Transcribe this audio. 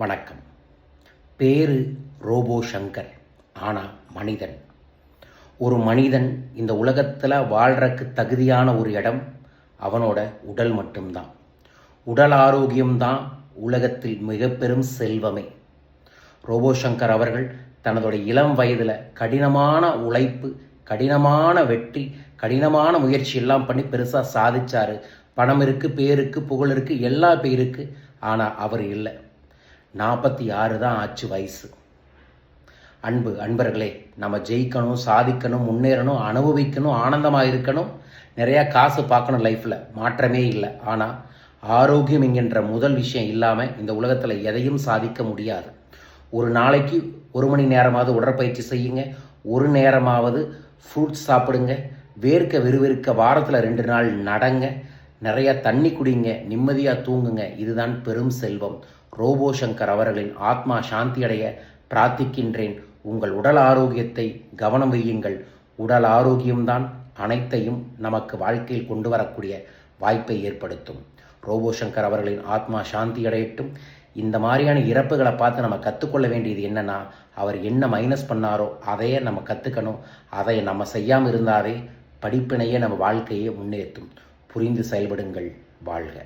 வணக்கம். பேரு ரோபோ சங்கர் ஆனால் மனிதன். ஒரு மனிதன் இந்த உலகத்தில் வாழ்கிறக்கு தகுதியான ஒரு இடம் அவனோட உடல் மட்டும்தான். உடல் ஆரோக்கியம்தான் உலகத்தில் மிக பெரும் செல்வமே. ரோபோ சங்கர் அவர்கள் தனதோட இளம் வயதில் கடினமான உழைப்பு கடினமான வெற்றி கடினமான முயற்சி எல்லாம் பண்ணி பெருசாக சாதிச்சார். பணம் இருக்கு பேருக்கு புகழ் இருக்குது எல்லா பேருக்கு ஆனால் அவர் இல்லை. நாற்பத்தி ஆறு தான் ஆச்சு வயசு. அன்பு அன்பர்களே நம்ம ஜெயிக்கணும் சாதிக்கணும் முன்னேறணும் அனுபவிக்கணும் ஆனந்தமாக இருக்கணும் நிறையா காசு பார்க்கணும் லைஃப்பில் மாற்றமே இல்லை. ஆனால் ஆரோக்கியம் என்கின்ற முதல் விஷயம் இல்லாமல் இந்த உலகத்தில் எதையும் சாதிக்க முடியாது. ஒரு நாளைக்கு ஒரு மணி நேரமாவது உடற்பயிற்சி செய்யுங்க. ஒரு நேரமாவது ஃப்ரூட்ஸ் சாப்பிடுங்க. வேர்க்க விறுவிறுக்க வாரத்தில் ரெண்டு நாள் நடங்க. நிறைய தண்ணி குடிங்க நிம்மதியாக தூங்குங்க. இதுதான் பெரும் செல்வம். ரோபோ சங்கர் அவர்களின் ஆத்மா சாந்தி அடைய பிரார்த்திக்கின்றேன். உங்கள் உடல் ஆரோக்கியத்தை கவனம் வையுங்கள். உடல் ஆரோக்கியம்தான் அனைத்தையும் நமக்கு வாழ்க்கையில் கொண்டு வரக்கூடிய வாய்ப்பை ஏற்படுத்தும். ரோபோ சங்கர் அவர்களின் ஆத்மா சாந்தி அடையட்டும் இந்த மாதிரியான இறப்புகளை பார்த்து நம்ம கற்றுக்கொள்ள வேண்டியது என்னன்னா அவர் என்ன மைனஸ் பண்ணாரோ அதையே நம்ம கற்றுக்கணும் அதை நம்ம செய்யாமல் இருந்தாவே படிப்பினையே நம்ம வாழ்க்கையை முன்னேற்றும். புரிந்து செயல்படுங்கள் வாழ்க.